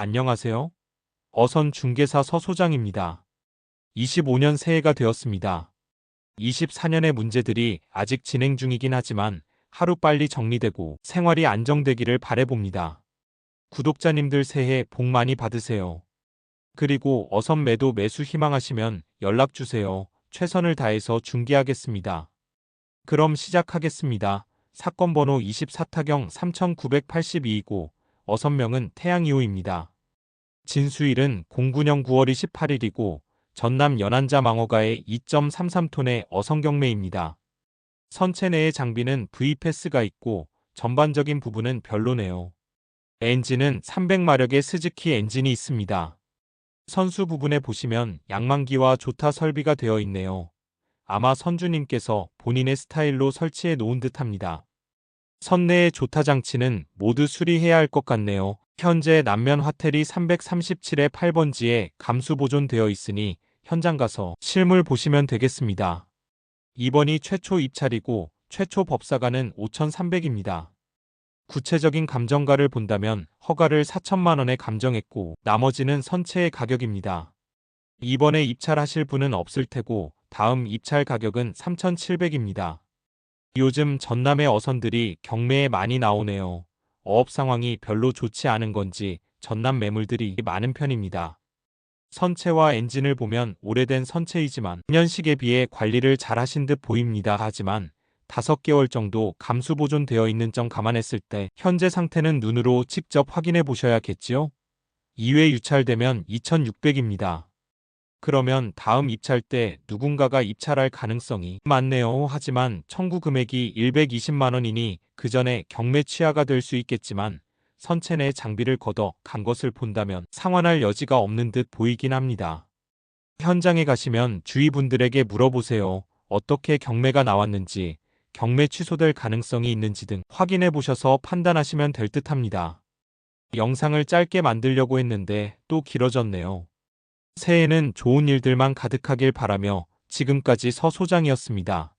안녕하세요. 어선 중개사 서 소장입니다. 25년 새해가 되었습니다. 24년의 문제들이 아직 진행 중이긴 하지만 하루빨리 정리되고 생활이 안정되기를 바래봅니다. 구독자님들 새해 복 많이 받으세요. 그리고 어선 매도 매수 희망하시면 연락 주세요. 최선을 다해서 중개하겠습니다. 그럼 시작하겠습니다. 사건 번호 24타경 3982이고 어선명은 태양이호입니다. 진수일은 09년 9월 28일이고 전남 연안자 망어가의 2.33톤의 어선경매입니다. 선체 내의 장비는 V패스가 있고 전반적인 부분은 별로네요. 엔진은 300마력의 스즈키 엔진이 있습니다. 선수 부분에 보시면 양만기와 조타 설비가 되어 있네요. 아마 선주님께서 본인의 스타일로 설치해 놓은 듯 합니다. 선내의 조타 장치는 모두 수리해야 할 것 같네요. 현재 남면 화텔이 337의 8번지에 감수 보존되어 있으니 현장 가서 실물 보시면 되겠습니다. 이번이 최초 입찰이고 최초 법사가는 5,300입니다. 구체적인 감정가를 본다면 허가를 4천만 원에 감정했고 나머지는 선체의 가격입니다. 이번에 입찰하실 분은 없을 테고 다음 입찰 가격은 3,700입니다. 요즘 전남의 어선들이 경매에 많이 나오네요. 어업 상황이 별로 좋지 않은 건지 전남 매물들이 많은 편입니다. 선체와 엔진을 보면 오래된 선체이지만 2년식에 비해 관리를 잘 하신 듯 보입니다. 하지만 5개월 정도 감수 보존되어 있는 점 감안했을 때 현재 상태는 눈으로 직접 확인해 보셔야겠지요? 2회 유찰되면 2,600입니다. 그러면 다음 입찰 때 누군가가 입찰할 가능성이 많네요. 하지만 청구 금액이 120만 원이니 그 전에 경매 취하가 될 수 있겠지만 선체 내 장비를 걷어 간 것을 본다면 상환할 여지가 없는 듯 보이긴 합니다. 현장에 가시면 주위 분들에게 물어보세요. 어떻게 경매가 나왔는지, 경매 취소될 가능성이 있는지 등 확인해 보셔서 판단하시면 될 듯 합니다. 영상을 짧게 만들려고 했는데 또 길어졌네요. 새해에는 좋은 일들만 가득하길 바라며 지금까지 서 소장이었습니다.